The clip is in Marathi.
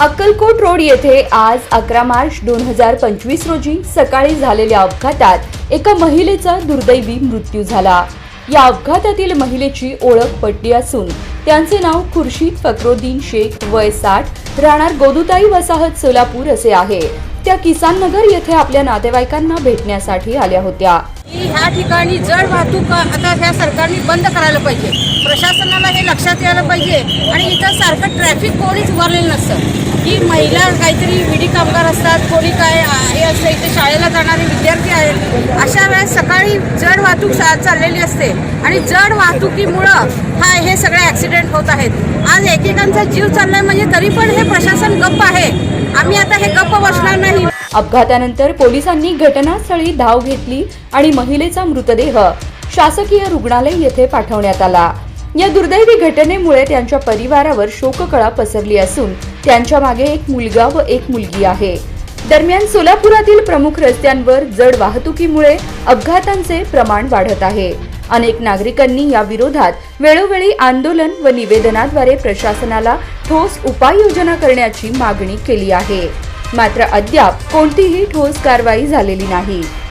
अक्कलकोट रोड येथे आज अकरा मार्च दोन हजार पंचवीस रोजी सकाळी झालेल्या अपघातात एका महिलेचा दुर्दैवी मृत्यू झाला. या अपघातातील महिलेची ओळख पटली असून त्यांचे नाव खुर्शीद फक्रोद्दीन शेख वय साठ राहणार गोदुताई वसाहत सोलापूर असे आहे. त्या किसान नगर येथे आपल्या नातेवाईकांना भेटण्यासाठी आल्या होत्या. की ह्या ठिकाणी जड वाहतूक आता ह्या सरकारने बंद करायला पाहिजे. प्रशासनाला हे लक्षात यायला पाहिजे आणि इथं सारखं ट्रॅफिक कोणीच उभारलेलं नसतं. की महिला काहीतरी विडी कामगार असतात कोणी काय हे असतं इथे शाळेला जाणारे विद्यार्थी आहेत. अशा वेळेस सकाळी जड वाहतूक चाललेली असते आणि जड वाहतुकीमुळं हा हे सगळे ॲक्सिडेंट होत आहेत. आज एकेकांचा जीव चाललाय म्हणजे तरी पण हे प्रशासन गप्प आहे. आम्ही आता हे गप्प बसणार नाही. अपघातानंतर पोलिसांनी घटनास्थळी धाव घेतली आणि महिलेचा मृतदेह शासकीय रुग्णालय येथे पाठवण्यात आला. या दुर्दैवी घटनेमुळे त्यांच्या परिवारावर शोककळा पसरली असून त्यांच्या मागे एक मुलगा व एक मुलगी आहे. दरम्यान सोलापुरातील प्रमुख रस्त्यांवर जड वाहतुकीमुळे अपघातांचे प्रमाण वाढत आहे. अनेक नागरिकांनी या विरोधात वेळोवेळी आंदोलन व निवेदनाद्वारे प्रशासनाला ठोस उपाययोजना करण्याची मागणी केली आहे. मात्र अद्याप कोणतीही ठोस कारवाई झालेली नाही.